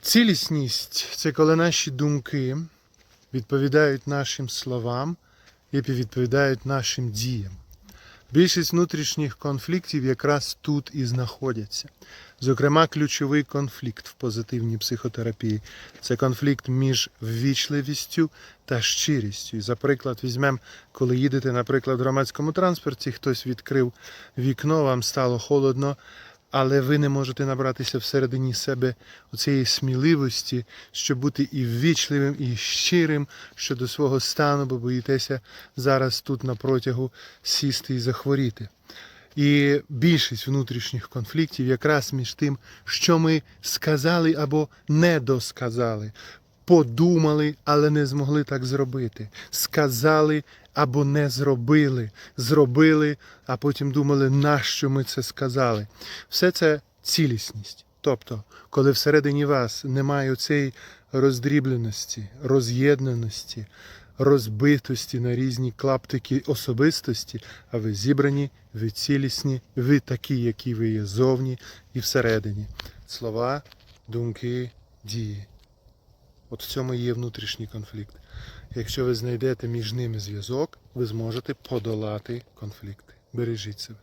Цілісність це коли наші думки відповідають нашим словам і відповідають нашим діям. Більшість внутрішніх конфліктів якраз тут і знаходяться. Зокрема, ключовий конфлікт в позитивній психотерапії це конфлікт між ввічливістю та щирістю. І, за приклад, візьмемо, коли їдете, наприклад, в громадському транспорті, хтось відкрив вікно, вам стало холодно, але ви не можете набратися всередині себе цієї сміливості, щоб бути і ввічливим, і щирим щодо свого стану, бо боїтеся зараз тут на протягу сісти і захворіти. І більшість внутрішніх конфліктів якраз між тим, що ми сказали або не досказали, подумали, але не змогли так зробити. Сказали або не зробили, зробили, а потім думали, нащо ми це сказали. Все це цілісність. Тобто, коли всередині вас немає цієї роздрібленості, роз'єднаності, розбитості на різні клаптики особистості, а ви зібрані, ви цілісні, ви такі, які ви є зовні і всередині. Слова, думки, дії. От в цьому є внутрішній конфлікт. Якщо ви знайдете між ними зв'язок, ви зможете подолати конфлікти. Бережіть себе.